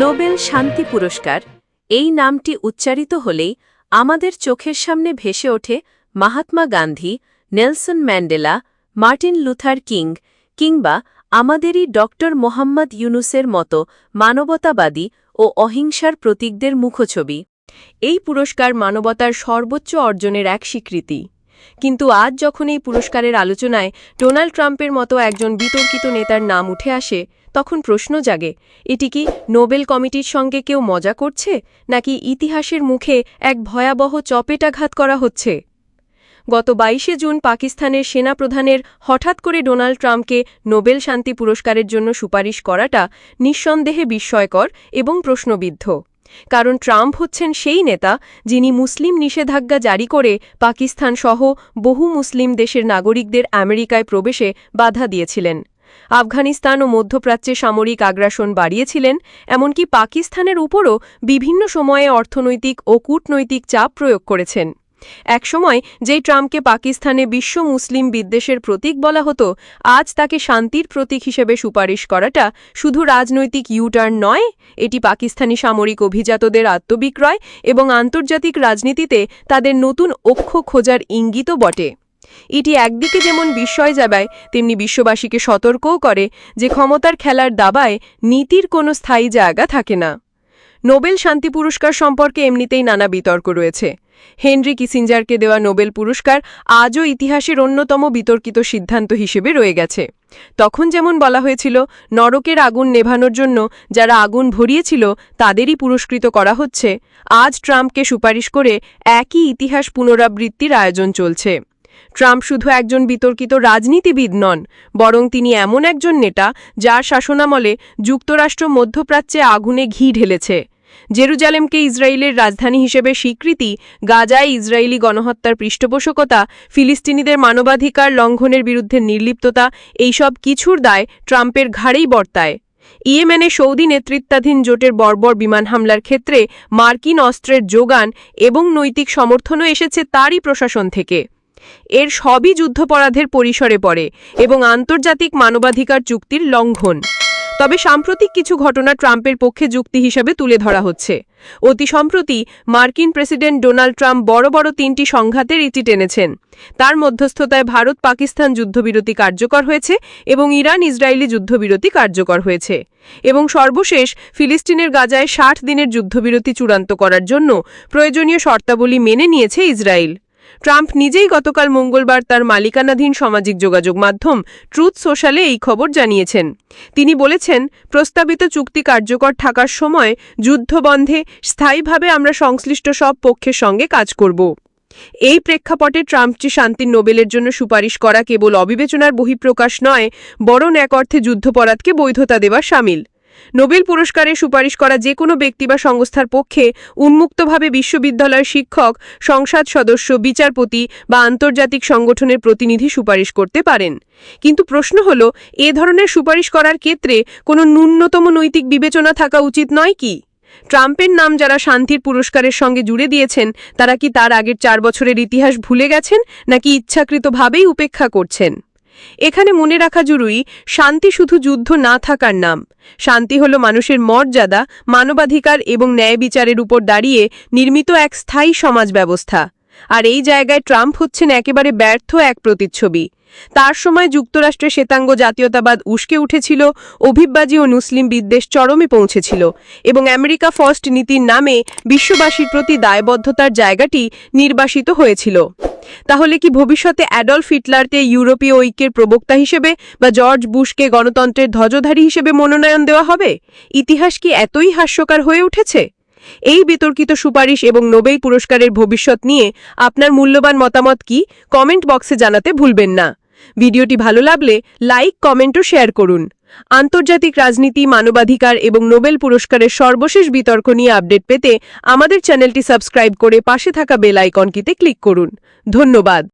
Nobel শান্তি পুরস্কার, এই নামটি উচ্চারিত হলেই আমাদের চোখের সামনে ভেসে ওঠে Mahatma Gandhi, Nelson Mandela, Martin Luther King কিংবা আমাদেরই ডক্টর মোহাম্মদ ইউনুসের মতো মানবতাবাদী ও অহিংসার প্রতীকদের মুখছবি। এই পুরস্কার মানবতার সর্বোচ্চ অর্জনের এক স্বীকৃতি। কিন্তু আজ যখন এই পুরস্কারের আলোচনায় ডোনাল্ড ট্রাম্পের মতো একজন বিতর্কিত নেতার নাম উঠে আসে, তখন প্রশ্ন জাগে, এটি কি নোবেল কমিটির সঙ্গে কেউ মজা করছে, নাকি ইতিহাসের মুখে এক ভয়াবহ চপেটাঘাত করা হচ্ছে? গত বাইশে জুন পাকিস্তানের সেনাপ্রধানের হঠাৎ করে ডোনাল্ড ট্রাম্পকে নোবেল শান্তি পুরস্কারের জন্য সুপারিশ করাটা নিঃসন্দেহে বিস্ময়কর এবং প্রশ্নবিদ্ধ। কারণ ট্রাম্প হচ্ছেন সেই নেতা যিনি মুসলিম নিষেধাজ্ঞা জারি করে পাকিস্তান সহ বহু মুসলিম দেশের নাগরিকদের আমেরিকায় প্রবেশে বাধা দিয়েছিলেন। আফগানিস্তান ও মধ্যপ্রাচ্যে সামরিক আগ্রাসন বাড়িয়েছিলেন, এমনকি পাকিস্তানের উপরও বিভিন্ন সময়ে অর্থনৈতিক ও কূটনৈতিক চাপ প্রয়োগ করেছেন। একসময় যেই ট্রাম্পকে পাকিস্তানে বিশ্ব মুসলিম বিদ্বেষের প্রতীক বলা হতো, আজ তাকে শান্তির প্রতীক হিসেবে সুপারিশ করাটা শুধু রাজনৈতিক ইউটার্ন নয়, এটি পাকিস্তানি সামরিক অভিজাতদের আত্মবিক্রয় এবং আন্তর্জাতিক রাজনীতিতে তাদের নতুন অক্ষ খোঁজার ইঙ্গিতও বটে। এটি একদিকে যেমন বিস্ময় যাবায় তেমনি বিশ্ববাসীকে সতর্কও করে যে ক্ষমতার খেলার দাবায় নীতির কোনো স্থায়ী জায়গা থাকে না। নোবেল শান্তি পুরস্কার সম্পর্কে এমনিতেই নানা বিতর্ক রয়েছে। হেনরি কিসিঞ্জারকে দেওয়া নোবেল পুরস্কার আজও ইতিহাসের অন্যতম বিতর্কিত সিদ্ধান্ত হিসেবে রয়ে গেছে। তখন যেমন বলা হয়েছিল, নরকের আগুন নেভানোর জন্য যারা আগুন ভরিয়েছিল, তাদেরই পুরস্কৃত করা হচ্ছে। আজ ট্রাম্পকে সুপারিশ করে একই ইতিহাস পুনরাবৃত্তির আয়োজন চলছে। ট্রাম্প শুধু একজন বিতর্কিত রাজনীতিবিদ নন, বরং তিনি এমন একজন নেতা যার শাসনামলে যুক্তরাষ্ট্র মধ্যপ্রাচ্যে আগুনে ঘি ঢেলেছে। জেরুজালেমকে ইসরায়েলের রাজধানী হিসেবে স্বীকৃতি, গাজায় ইসরায়েলি গণহত্যার পৃষ্ঠপোষকতা, ফিলিস্তিনিদের মানবাধিকার লঙ্ঘনের বিরুদ্ধে নির্লিপ্ততা, এইসব কিছুর দায় ট্রাম্পের ঘাড়েই বর্তায়। ইয়েমেনে সৌদি নেতৃত্বাধীন জোটের বর্বর বিমান হামলার ক্ষেত্রে মার্কিন অস্ত্রের যোগান এবং নৈতিক সমর্থনও এসেছে তারই প্রশাসন থেকে। এর সবই যুদ্ধপরাধের পরিসরে পড়ে এবং আন্তর্জাতিক মানবাধিকার চুক্তির লঙ্ঘন। তবে সাম্প্রতিক কিছু ঘটনা ট্রাম্পের পক্ষে যুক্তি হিসেবে তুলে ধরা হচ্ছে। অতি সম্প্রতি মার্কিন প্রেসিডেন্ট ডোনাল্ড ট্রাম্প বড় বড় তিনটি সংঘাতের ইতি টেনেছেন। তার মধ্যস্থতায় ভারত পাকিস্তান যুদ্ধবিরতি কার্যকর হয়েছে এবং ইরান ইসরায়েলি যুদ্ধবিরতি কার্যকর হয়েছে। এবং সর্বশেষ ফিলিস্তিনের গাজায় ষাট দিনের যুদ্ধবিরতি চূড়ান্ত করার জন্য প্রয়োজনীয় শর্তাবলী মেনে নিয়েছে ইসরায়েল। ট্রাম্প নিজেই গতকাল মঙ্গলবার তার মালিকানাধীন সামাজিক যোগাযোগ মাধ্যম ট্রুথ সোশ্যালে এই খবর জানিয়েছেন। তিনি বলেছেন, প্রস্তাবিত চুক্তি কার্যকর থাকার সময় যুদ্ধবন্ধে স্থায়ীভাবে আমরা সংশ্লিষ্ট সব পক্ষের সঙ্গে কাজ করব। এই প্রেক্ষাপটে ট্রাম্পটি শান্তির নোবেলের জন্য সুপারিশ করা কেবল অবিবেচনার বহিঃপ্রকাশ নয়, বরং এক অর্থে যুদ্ধপরাধকে বৈধতা দেওয়া সামিল। নোবেল পুরস্কারে সুপারিশ করা যে কোনো ব্যক্তি বা সংস্থার পক্ষে উন্মুক্তভাবে বিশ্ববিদ্যালয়ের শিক্ষক, সংসদ সদস্য, বিচারপতি বা আন্তর্জাতিক সংগঠনের প্রতিনিধি সুপারিশ করতে পারেন। কিন্তু প্রশ্ন হল, এ ধরনের সুপারিশ করার ক্ষেত্রে কোনো ন্যূনতম নৈতিক বিবেচনা থাকা উচিত নয় কি? ট্রাম্পের নাম যারা শান্তির পুরস্কারের সঙ্গে জুড়ে দিয়েছেন, তারা কি তার আগের চার বছরের ইতিহাস ভুলে গেছেন নাকি ইচ্ছাকৃতভাবেই উপেক্ষা করছেন? এখানে মনে রাখা জরুরি, শান্তি শুধু যুদ্ধ না থাকার নাম। শান্তি হল মানুষের মর্যাদা, মানবাধিকার এবং ন্যায় বিচারের উপর দাঁড়িয়ে নির্মিত এক স্থায়ী সমাজ ব্যবস্থা। আর এই জায়গায় ট্রাম্প হচ্ছেন একেবারে ব্যর্থ এক প্রতিচ্ছবি। তার সময় যুক্তরাষ্ট্রে শ্বেতাঙ্গ জাতীয়তাবাদ উস্কে উঠেছিল, অভিবাজি ও মুসলিম বিদ্বেষ চরমে পৌঁছেছিল এবং আমেরিকা ফার্স্ট নীতির নামে বিশ্ববাসীর প্রতি দায়বদ্ধতার জায়গাটি নির্বাসিত হয়েছিল। তাহলে কি ভবিষ্যতে অ্যাডলফ হিটলারকে ইউরোপীয় ঐক্যের প্রবক্তা হিসেবে বা জর্জ বুশকে গণতন্ত্রের ধ্বজধারী হিসেবে মনোনয়ন দেওয়া হবে? ইতিহাস কি এতই হাস্যকর হয়ে উঠেছে? এই বিতর্কিত সুপারিশ এবং নোবেল পুরস্কারের ভবিষ্যৎ নিয়ে আপনার মূল্যবান মতামত কি কমেন্ট বক্সে জানাতে ভুলবেন না। ভিডিওটি ভালো লাগলে লাইক, কমেন্ট ও শেয়ার করুন। আন্তর্জাতিক রাজনীতি, মানবাধিকার এবং নোবেল পুরস্কারের সর্বশেষ বিতর্ক নিয়ে আপডেট পেতে আমাদের চ্যানেলটি সাবস্ক্রাইব করে পাশে থাকা বেল আইকনটিতে ক্লিক করুন। ধন্যবাদ।